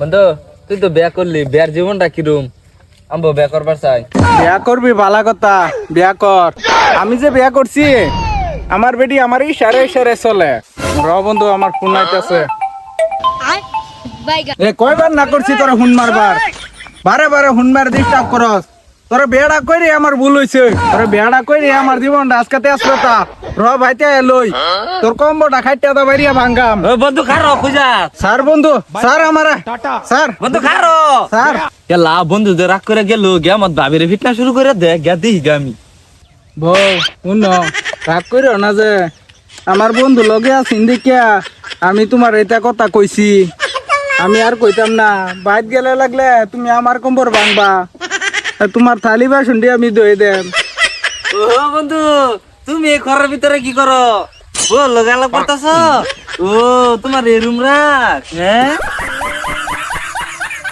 বন্ধু তুই তো বিয়া করলি বিয়ার জীবনটা কিরম? আম্বো বিয়া করবার চাই। বিয়া করবি ভালা কথা বিয়া কর। আমি যে বিয়া করছি আমার বেটি আমার সারে সারে চলে। র বন্ধু আমার ফোন আইতাছে। এ কয়বার না করছি তোরা হুন মারবার? বারে বারে হুন মার ডিস্টার্ব করস। তোরা বেড়া কইরে আমার ভুল হইছে। তোরা বেড়া কইরে আমার জীবনটা আজকাতে আসলো তা। র ভাইতে লই। তোর কম্বটা খাইতে দা বাইরিয়া ভাঙ্গাম। ও বন্ধু খারো খুঁজা। স্যার বন্ধু স্যার আমার। স্যার। বন্ধু খারো। স্যার। গেলা বন্ধু যে রাগ করে গেল গে আমার ভাবিরে ফিটনা শুরু করে দে গে দিই গে আমি। বউ শুন রাগ করিও না যে আমার বন্ধু লগে আছেন দেখিয়া আমি তোমার এটা কথা কইছি। আমি আর কইতাম না বাইত গেলে লাগলে তুমি আমার কম্বর ভাঙবা। তোমার থালি বাসন দিয়ে আমি দই দেন। ও বন্ধু, তুমি এই ঘরের ভিতরে কি করো? ও লগালগ করতেছ? ও, তোমার এই রুম রাখ হ্যাঁ?